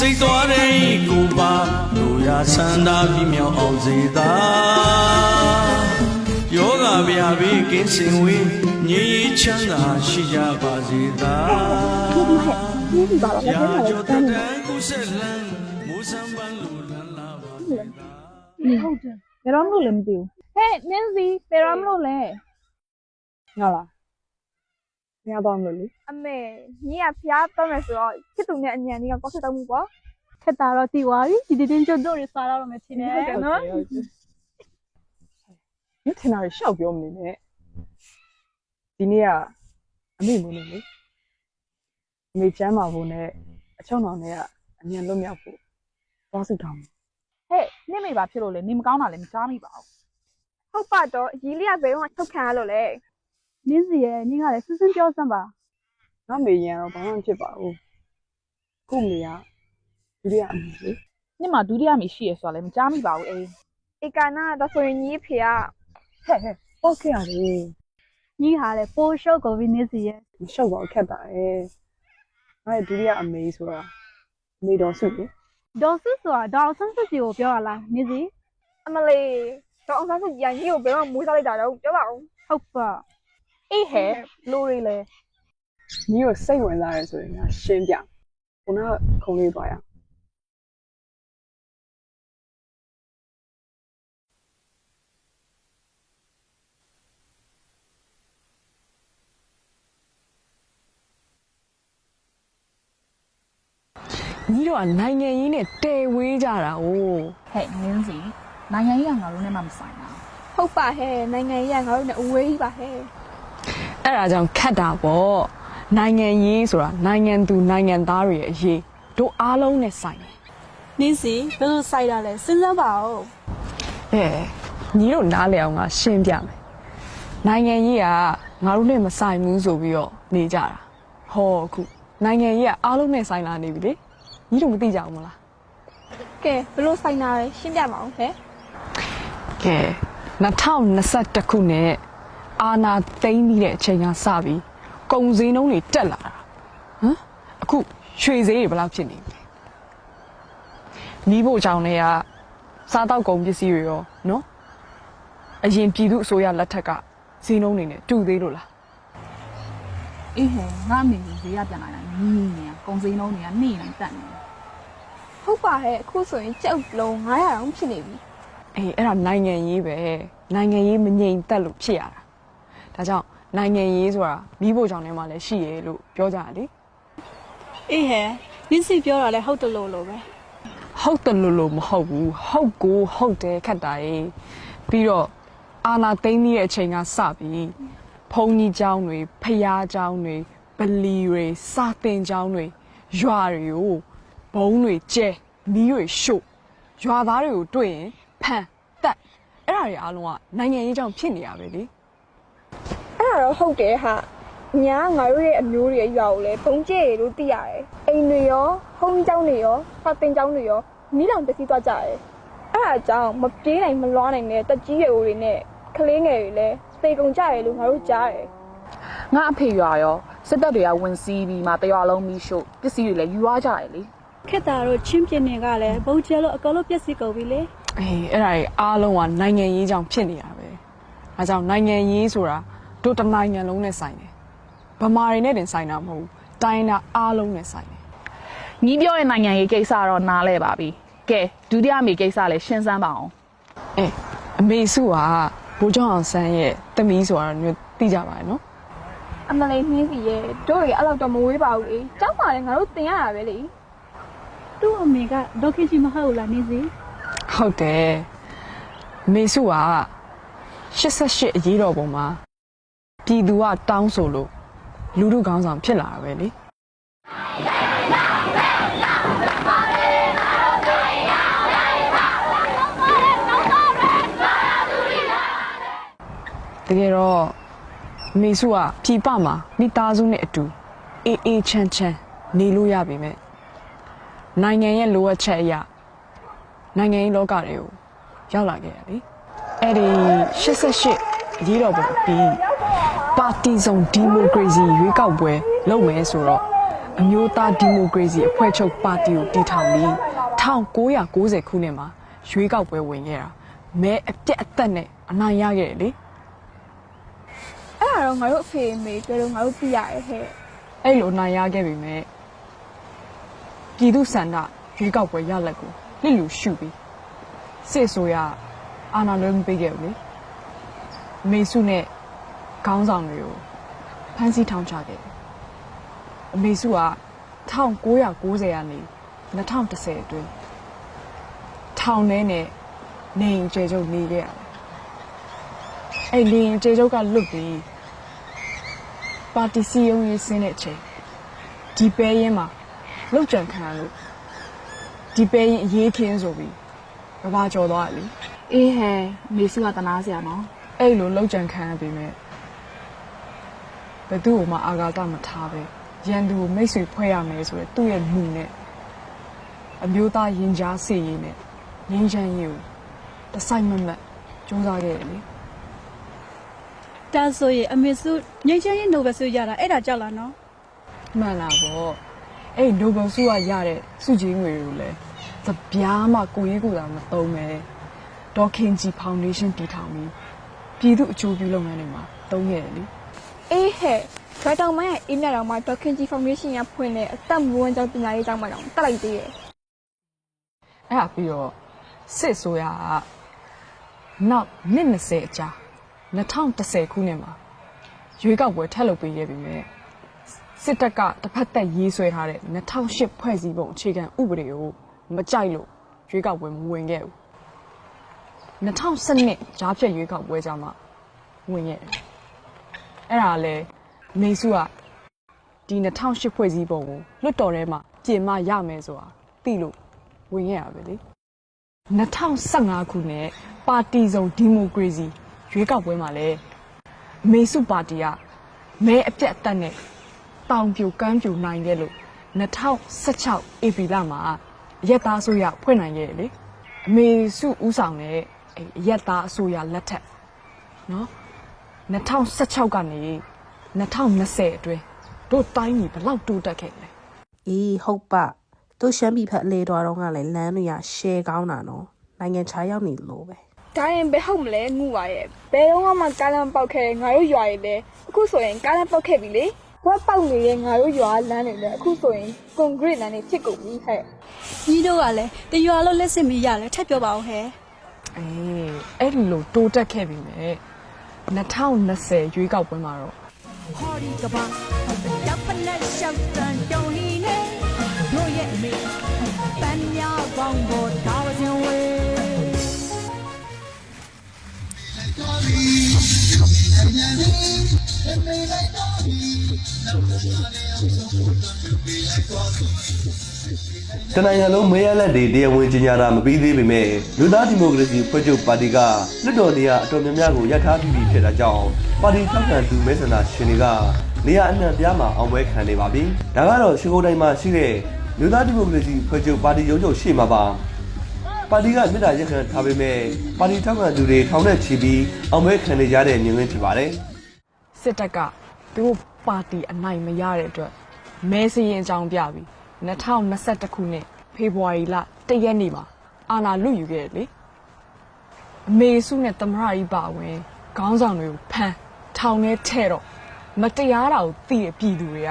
စိတ်သွားတဲ့ကိုပါတို့ရာဆန္ဒပြမြောက်အောင်စေသာယောဂဗျာပြီးကင်းစင်ဝေးငြိမ်းချမ်းသာရှိကြပါစေသာဒီဒီဟဲ့ဒီဒီပါတော့ဘယ်မှာလဲတန်းနေဟုတ်တယ်ဘယ်တော့မှလို့လည်းမသိဘူးဟဲ့နင်းစီဘယ်တော့မှလို့လဲငါလား ငါတော့မလို့လေအမေညီကဖျားတော့မယ်ဆိုတော့ချစ်သူနဲ့အညံလေးကကောက်ချက်တော့မှုပေါ့ခက်တာတော့တီသွားပြီဒီတင်းကျွတ်တို့တွေစားတော့မယ်ထင်တယ်နော်ဒီထင်တာရှောက်ပြောမနေနဲ့ဒီနေ့ကအမေမလို့လေအမေချမ်းပါဖို့နဲ့အချုံတော်နဲ့ကအမြန်လွတ်မြောက်ဖို့သွားစုတောင်းဟဲ့နင့်မိပါဖြစ်လို့လေနေမကောင်းတာလည်းမကြားမိပါဘူးဟုတ်ပါတော့ရီလေးကဘယ်တော့မှထုတ်ခံရလို့လဲ နင်းစီရဲ့နင်းကလည်းစစင်းပြောစမ်းပါငါမေရန်တော့ဘာမှမဖြစ်ပါဘူးခုမေကဒီရက်အမေလေနင့်မှာဒုတိယမိရှိရဆိုတာလည်းမကြားမိပါဘူးအေးဧကနာတော့ဆိုရင်ညီဖေကဟဲ့ဟဲ့ပေါ့ခဲ့ရတယ်ညီဟာလည်းပိုးရှုပ်ကုန်ပြီနင်းစီရဲ့မရှောက်ပါဘူးခက်တာရဲ့ငါရဲ့ဒုတိယအမေဆိုတာအမေတော်စုလေဒေါ်ဆူဆိုတာဒေါ်ဆန်းစစ်စီကိုပြောရလားနင်းစီအမလေးတော့အောင်ဆန်းစုကြည်ညီကိုဘယ်တော့မှမွေးစားလိုက်တာတော့ပြောပါဦးဟုတ်ပါ အေးဟဲ့လိုရီလေညီကိုစိတ်ဝင်စားရဲဆိုရင်ငါရှင်းပြခုနကခုံလေးသွားရအောင်ညီတို့ကနိုင်ငံရေးနဲ့တဲဝေးကြတာ哦ဟဲ့နင်းစီနိုင်ငံရေးကငါတို့နဲ့မှမဆိုင်တာဟုတ်ပါဟဲ့နိုင်ငံရေးကငါတို့နဲ့အဝေးကြီးပါဟဲ့ အဲ့ဒါကြောင့်ခတ်တာပေါ့နိုင်ငံရေးဆိုတာနိုင်ငံသူနိုင်ငံသားတွေရဲ့အရေးတို့အားလုံးနဲ့ဆိုင်တယ်နင်းစီဘယ်လိုဆိုင်တာလဲစဉ်းစားပါဦးအဲညီတို့နားလည်အောင်ငါရှင်းပြမယ်နိုင်ငံရေးကငါတို့နဲ့မဆိုင်ဘူးဆိုပြီးတော့နေကြတာဟောအခုနိုင်ငံရေးကအားလုံးနဲ့ဆိုင်လာနေပြီလေညီတို့မသိကြဘူးမလားကဲဘယ်လိုဆိုင်တာလဲရှင်းပြပါဦးဟဲ့ကဲ2021ခုနှစ် အာနာသိမ့်ပြီးတဲ့အချိန်ကစပြီးကုံစင်းနှုံးတွေတက်လာတာဟမ်အခုရွှေဈေးတွေဘယ်လောက်ဖြစ်နေပြီလဲမိဖို့ကြောင့်လည်းကစားတော့ကုန်ပစ္စည်းတွေရောနော်အရင်ပြည်သူအစိုးရလက်ထက်ကဈေးနှုန်းတွေနဲ့တူသေးလို့လားအေးဟဲ့ငါအမေကြီးဈေးရပြန်လာတာနင်းနေရကုံစင်းလုံးတွေကနှိမ့်နေတက်နေဟုတ်ပါဟဲ့အခုဆိုရင်ကြောက်လုံး900တောင်ဖြစ်နေပြီအေးအဲ့ဒါနိုင်ငံရေးပဲနိုင်ငံရေးမငြိမ်သက်လို့ဖြစ်ရတာ ဒါကြောင့်နိုင်ငံရေးဆိုတာမိဖို့ကြောင့်လည်းမလည်းရှိရဲလို့ပြောကြတာလေ အေးဟဲ့နင်းစီပြောတာလည်းဟုတ်တယ်လို့လို့ပဲ ဟုတ်တယ်လို့လို့မဟုတ်ဘူးဟုတ်ကိုဟုတ်တယ်ခက်တာရေးပြီးတော့အာနာသိမ့်ကြီးရဲ့အချိန်ကစပြီးဘုံကြီးเจ้าတွေဖျားเจ้าတွေဗလီတွေစာတင်เจ้าတွေရွာတွေကိုဘုံတွေကျဲမီးတွေရှို့ရွာသားတွေကိုတွေ့ရင်ဖန်တက်အဲ့ဒါတွေအားလုံးကနိုင်ငံရေးကြောင့်ဖြစ်နေရပဲလေ အဲ့ဒါတော့ဟုတ်တယ်ဟာညာငါတို့ရဲ့အမျိုးတွေရဲ့ရွာကိုလည်းဘုံကျဲရလို့သိရတယ်အိမ်တွေရောဟုံးကျောင်းတွေရောဖတ်တင်ကျောင်းတွေရောမိလောင်ပစ္စည်းသွားကြတယ်အဲ့ဒါကြောင့်မပြေးနိုင်မလွားနိုင်တဲ့တက်ကြီးရွယ်တွေနဲ့ကလေးငယ်တွေလည်းသေကုန်ကြတယ်လို့ငါတို့ကြားတယ်ငါအဖေရွာရောစစ်တပ်တွေကဝင်စီးပြီးမှတရွာလုံးမီးရှို့ပစ္စည်းတွေလည်းယူသွားကြတယ်လေခက်တာတို့ချင်းပြင်းနေကလည်းဘုံကျဲလို့အကောလုံးပြက်စီကုန်ပြီလေအေးအဲ့ဒါတွေအားလုံးကနိုင်ငံရေးကြောင့်ဖြစ်နေရပဲအဲကြောင့်နိုင်ငံရေးဆိုတာ တို့တစ်နိုင်ငံလုံးနဲ့ဆိုင်တယ်ဗမာတွေနဲ့တင်ဆိုင်တာမဟုတ်ဘူးတိုင်းတာအားလုံးနဲ့ဆိုင်တယ်ညီပြောရဲ့နိုင်ငံရေးကိစ္စတော့နားလဲပါပြီကဲဒုတိယမိကိစ္စလည်းရှင်းစမ်းပါအောင်အေးအမေစုကဘိုးကျောင်းအောင်ဆန်းရဲ့တမီးဆိုတာမျိုးသိကြပါတယ်နော်အမလေးနှင်းစီရဲ့တို့တွေအဲ့လောက်တော့မဝေးပါဘူးလေကျောင်းမှာလည်းငါတို့တင်ရတာပဲလေသူ့အမေကဒေါခင်ကြီးမဟုတ်လားနေစီဟုတ်တယ်အမေစုက88အရေးတော်ပုံမှာ ပြည်သူကတောင်းဆိုလို့လူထုခေါင်းဆောင်ဖြစ်လာတာပဲလေတကယ်တော့အမေစုကပြည်ပမှာမိသားစုနဲ့အတူအေးအေးချမ်းချမ်းနေလို့ရပြီမဲ့နိုင်ငံရဲ့လိုအပ်ချက်အရာနိုင်ငံရေးလောကတွေကိုရောက်လာခဲ့ရလေအဲ့ဒီ88အရေးတော်ပုံအပြီး ပါတီစုံဒီမိုကရေစီရွေးကောက်ပွဲလုပ်မယ်ဆိုတော့အမျိုးသားဒီမိုကရေစီအဖွဲ့ချုပ်ပါတီကိုတည်ထောင်ပြီး1990ခုနှစ်မှာရွေးကောက်ပွဲဝင်ခဲ့တာမဲအပြတ်အသက်နဲ့အနိုင်ရခဲ့တယ်လေအဲ့ဒါတော့ငါတို့အဖေအမေပြောလို့ငါတို့သိရတယ်ဟဲ့အဲ့လိုနိုင်ရခဲ့ပြီမဲ့ပြည်သူစန္ဒရွေးကောက်ပွဲရလက်ကိုလစ်လူရှုပြီးစစ်ဆိုရအာဏာလွှဲမပေးခဲ့ဘူးလေအမေစုနဲ့ ခေါင်းဆောင်တွေကိုဖမ်းဆီးထောင်ချခဲ့တယ်အမေစုက1990ရာနေ2010အတွင်းထောင်ထဲနဲ့နေအိမ်ကျေချုပ်နေခဲ့ရတယ်အဲ့နေအိမ်ကျေချုပ်ကလွတ်ပြီးပါတီစီယုံရေးဆင်းတဲ့အချိန်ဒီပဲရင်မှာလောက်ကြံခံရလို့ဒီပဲရင်အရေးခင်းဆိုပြီးကဘာကျော်သွားတယ်လေအေးဟဲမေစုကတနာစရာနော်အဲ့လိုလောက်ကြံခံရပြီမဲ့ ဘယ်သူ့ကိုမှအာဃာတမထားပဲရန်သူကိုမိတ်ဆွေဖွဲ့ရမယ်ဆိုတော့သူ့ရဲ့မူနဲ့အမျိုးသားရင်ကြားစေရည်နဲ့ငင်းချမ်းရေးကိုတဆိုင်မမတ်စူးစမ်းခဲ့တယ်လေဒါဆိုရင်အမေစုငိမ့်ချမ်းရေးနိုဘယ်ဆုရတာအဲ့ဒါကြောက်လားနော်မှန်လားဗောအဲ့နိုဘယ်ဆုကရတဲ့စုကြီးငွေတွေကိုလည်းသပြားမှကိုရေးကိုယ်တာမသုံးပဲဒေါ်ခင်ကြီးဖောင်ဒေးရှင်းတည်ထောင်ပြီးပြည်သူအကျိုးပြုလုပ်ငန်းတွေမှာသုံးခဲ့တယ်လေ အေးဟဲ့ဂါတောင်မိုင်းရဲ့အင်းမြတော်မှာဒေါခင်ကြီးဖောင်ဒေးရှင်းရဖွင့်တဲ့အသက်မွေးဝမ်းကြောင်းပညာရေးကျောင်းမှာတော့တက်လိုက်သေးတယ်အဲ့ဒါပြီးတော့စစ်ဆိုရကနောက်နှစ်20အကြာ2010ခုနှစ်မှာရွေးကောက်ပွဲထက်လုပ်ပေးခဲ့ပြီမဲ့စစ်တပ်ကတစ်ဖက်သက်ရေးဆွဲထားတဲ့2008ဖွဲ့စည်းပုံအခြေခံဥပဒေကိုမကြိုက်လို့ရွေးကောက်ပွဲမဝင်ခဲ့ဘူး2012ဂျားဖြတ်ရွေးကောက်ပွဲကြမှာဝင်ခဲ့တယ် အဲ့ဒါလေမေစုကဒီ2008ဖွဲ့စည်းပုံကိုလွတ်တော်ထဲမှာပြင်မရမယ်ဆိုတာသိလို့ဝင်ခဲ့ရပဲလေ2015ခုနှစ်ပါတီစုံဒီမိုကရေစီရွေးကောက်ပွဲမှာလည်းမေစုပါတီကမဲအပြတ်အသက်နဲ့တောင်ပြိုကမ်းပြိုနိုင်ခဲ့လို့2016 AP လမှာအရက်သားအစိုးရဖွဲ့နိုင်ခဲ့တယ်လေအမေစုဦးဆောင်တဲ့အဲ့အရက်သားအစိုးရလက်ထက်နော် 2016ကနေ2020အတွင်းတို့တိုင်းပြည်ဘယ်လောက်တိုးတက်ခဲ့လဲအေးဟုတ်ပသူရှမ်းပြည်ဖက်အလေတော်တော့ကလည်းလမ်းတွေကရှယ်ကောင်းတာနော်နိုင်ငံခြားရောက်နေလို့ပဲဒါရင်ဘယ်ဟုတ်မလဲငူပါရဲ့ဘယ်တော့မှကားလမ်းပေါက်ခဲ့ငါတို့ရွာရဲ့လေအခုဆိုရင်ကားလမ်းပေါက်ခဲ့ပြီလေဝက်ပေါက်နေတဲ့ငါတို့ရွာလမ်းတွေလည်းအခုဆိုရင်ကွန်ကရစ်လမ်းတွေဖြစ်ကုန်ပြီဟဲ့ညီတို့ကလည်းတရွာလုံးလက်စစ်မီရတယ်ထပ်ပြောပါအောင်ဟဲ့အေးအဲ့ဒီလိုတိုးတက်ခဲ့ပြီမဲ့ 2020ရွေးကောက်ပွဲမှာတော့ဟော်ဒီကဘာတပ်ပလက်ရှောက်တန်တုံလီနေတို့ရဲ့အမေပန်းညာပေါင်းပေါ်ဒါဝစင်ဝေးတနိုင် ငံလုံးမဲရလက်တွေတရားဝင်ကြေညာတာမပြီးသေးပေမဲ့လူသားဒီမိုကရေစီဖွဲ့ချုပ်ပါတီကလွတ်တော်နေရာအတော်များများကိုရပ်ထားပြီးပြီဖြစ်တာကြောင့်ပါတီထောက်ခံသူမဲဆန္ဒရှင်တွေကနေရာအနှံ့ပြားမှာအောင်ပွဲခံနေပါပြီ။ဒါကတော့ရှီကိုတိုင်းမှာရှိတဲ့လူသားဒီမိုကရေစီဖွဲ့ချုပ်ပါတီရုံးချုပ်ရှေ့မှာပါ။ပါတီကမြေတားရက်ခံထားပေမဲ့ပါတီထောက်ခံသူတွေထောင်နဲ့ချီပြီးအောင်ပွဲခံနေကြတဲ့မြင်ကွင်းဖြစ်ပါတယ်။စစ်တပ်ကသူတို့ပါတီအနိုင်မရတဲ့အတွက်မဲစရင်အကြောင်းပြပြီး 2021ခုနှစ်ဖေဖော်ဝါရီလ1ရက်နေ့မှာအာဏာလွတ်ယူခဲ့တယ်လေအမေစုနဲ့သမရကြီးပါဝင်ခေါင်းဆောင်တွေကိုဖမ်းထောင်ထဲထဲ့တော့မတရားတာကိုသိတဲ့ပြည်သူတွေက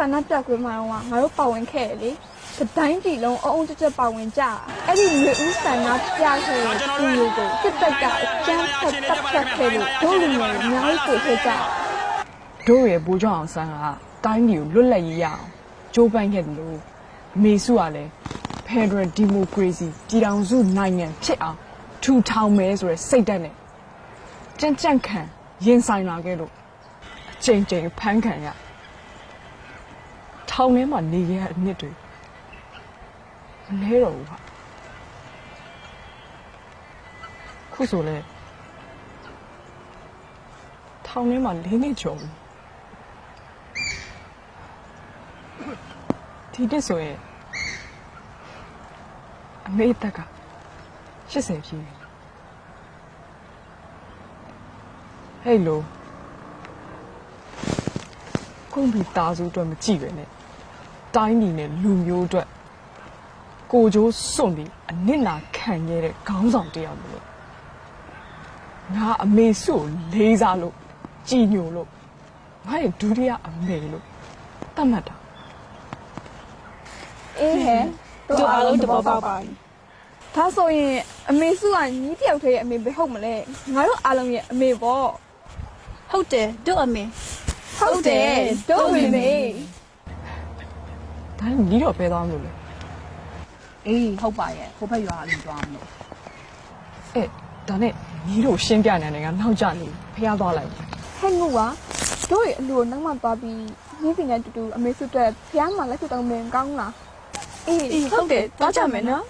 ဆန္ဒပြကွင်းမှာတော့ငါတို့ပါဝင်ခဲ့တယ်လေတိုင်းပြည်လုံးအုံအုံတက်တက်ပါဝင်ကြအဲ့ဒီမျိုးဦးဆန္ဒပြခဲ့တဲ့သူတွေကိုစစ်တပ်ကအကြမ်းဖက်တပ်ဖြတ်ခဲ့လို့ဒုလူငယ်တွေအများကြီးကိုခဲ့ကြတယ်တို့ရဲ့ဘိုးကျောင်းအောင်ဆန်းကတိုင်းပြည်ကိုလွတ်လပ်ရေးရအောင်ကြိုးပမ်းခဲ့တယ်လို့အမေစုကလည်း Federal Democracy ပြည်ထောင်စုနိုင်ငံဖြစ်အောင်ထူထောင်မယ်ဆိုတဲ့စိတ်ဓာတ်နဲ့ကြံ့ကြံ့ခံရင်ဆိုင်လာခဲ့လို့အချိန်ချင်းဖမ်းခံရ ထောင်ထဲမှာနေခဲ့ရတဲ့အနှစ်တွေမလဲတော့ဘူးဟာခုဆိုလဲထောင်ထဲမှာလေးနှစ်ကျော်ပြီဒီတစ်ဆိုရင်အမေတက်က80ပြည့်ပြီဟဲ့လိုကုန်းပြီးတာစုအတွက်မကြည့်ပဲနဲ့ တိုင်းပြည်နဲ့လူမျိုးအတွက်ကိုကြိုးစွန့်ပြီးအနစ်နာခံခဲ့တဲ့ခေါင်းဆောင်တစ်ယောက်လို့ငါအမေစုကိုလေးစားလို့ကြည်ညိုလို့ငါရဲ့ဒုတိယအမေလို့သတ်မှတ်တာအေးဟဲ့တို့အားလုံးတဘောပေါက်ပါပြီဒါဆိုရင်အမေစုကညီးတယောက်တည်းရဲ့အမေပဲဟုတ်မလဲငါတို့အားလုံးရဲ့အမေပေါ့ဟုတ်တယ်တို့အမေဟုတ်တယ်တို့အမေမေ ဒါနဲ့ညီတော့ပဲသွားမလို့လေအေးဟုတ်ပါရဲ့ဟိုဘက်ရွာလေးသွားမလို့အဲ့ဒါနဲ့ညီတို့ရှင်းပြနေတယ်ကနောက်ကျနေဖျားသွားလိုက်ဟဲ့ငူပါတို့ရဲ့အလိုနောက်မှသွားပြီးညီးပင်နဲ့တူတူအမေစုတက်ဖျားမှလက်ခုတောင်းမင်းကောင်းလားအေးအေးဟုတ်တယ်သွားကြမယ်နော်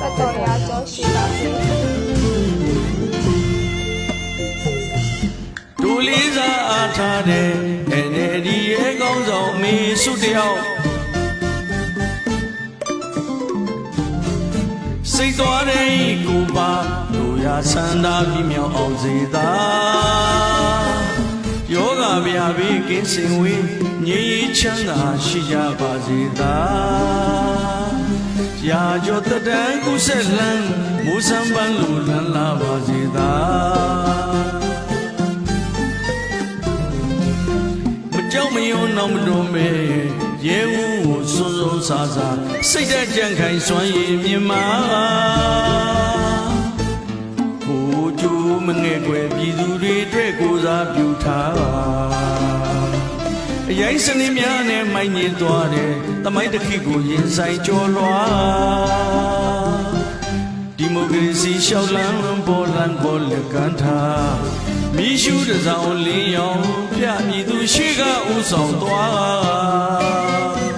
တပတ်တော်ရာကျော်ရှိပါစေဒူလေးစားအားထားတဲ့ NLD ရဲ့ကောင်းဆောင်မေစုတယောက်စိတ်သွားတဲ့ကိုပါတို့ရဆန္ဒပြမြောက်အောင်စေသာယောဂဗျာဘေးကင်းစင်ဝေးငြိမ်းချမ်းသာရှိကြပါစေသာ ရာကျော်တတန်ကုဆက်လန်းမိုးစံပန်းလိုလန်းလာပါစေသာမကြောက်မရွံ့တော့မတွန်းမဲရဲဦးကိုစွန်းစွန်းဆာဆာစိတ်သက်ကြံ့ခိုင်စွမ်းရည်မြင်မာကိုကျူးမငဲ့ွယ်ပြည်သူတွေအတွက်ကိုစားပြုထား အရင်စနေများနဲ့မိုင်းညင်သွားတယ်တမိုင်းတစ်ခိကိုရင်ဆိုင်ကြော်လွှာဒီမိုကရေစီရှောက်လန်းပေါ်လန်းပေါ်လက်ကန်ထားမိရှုတစ်စောင်းလင်းရောင်ပြပြည်သူရှိကဥဆောင်သွား